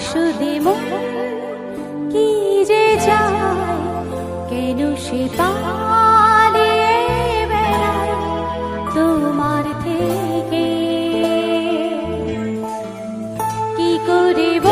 আসুদে কি যে যায় কেন সে পালিয়ে বেড়ায় তোমার থেকে? কি করিব